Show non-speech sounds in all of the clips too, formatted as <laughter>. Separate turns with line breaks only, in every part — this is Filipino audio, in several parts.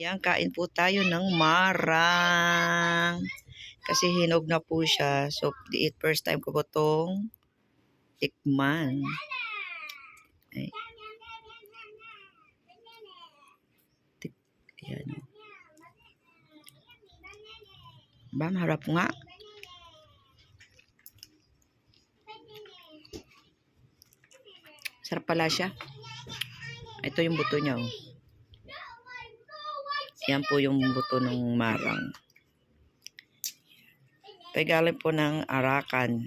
Yan, kain po tayo ng marang. Kasi hinog na po siya. So, the first time ko po itong tikman. Ay. Tik, yan. Ba, maharap nga. Sarap pala siya. Ito yung buto niya. Oh. Yan po yung buto ng marang. Ito galing po ng Arakan.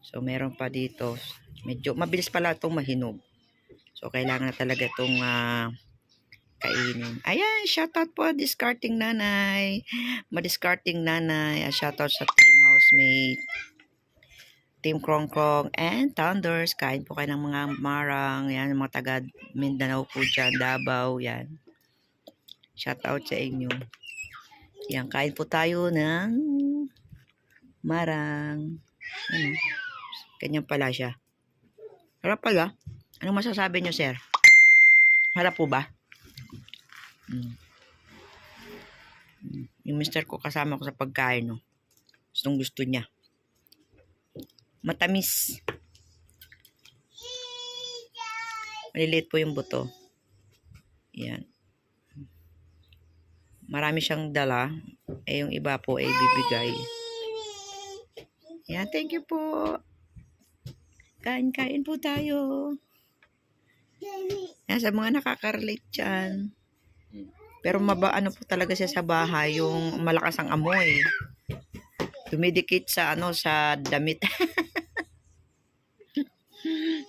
So, meron pa dito. Medyo, mabilis pala itong mahinog. So, kailangan talaga itong ah, kainin. Ayan, shoutout po, discarding nanay. Madiscarding nanay. Ah, shoutout sa team housemate. Team Krong Krong and Thunders. Kain po kayo ng mga marang. Yan, mga taga Mindanao po dyan. Davao, yan. Shout out sa inyo. Yan, kain po tayo ng marang. Ano? Ganyan pala siya. Harap pala. Anong masasabi nyo, sir? Harap po ba? Mm. Mm. Yung mister ko kasama ko sa pagkain, no? Gustong gusto niya. Matamis. Maliliit po yung buto. Yan marami siyang dala. Eh, yung iba po ay bibigay. Yan, thank you po. Kain-kain po tayo. Yan, sa mga nakaka-relate dyan. Pero maba, ano po talaga siya sa bahay, yung malakas ang amoy. Dumidikit sa, ano, sa damit. <laughs>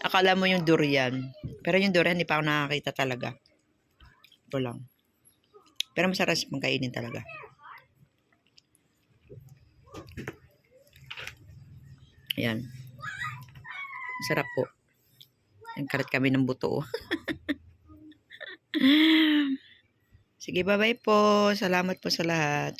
Akala mo yung durian. Pero yung durian, hindi pa ako nakakita talaga. Ito lang. Pero masarap siyang kainin talaga. Ayan. Masarap po. Nagkarat kami ng buto. <laughs> Sige, bye-bye po. Salamat po sa lahat.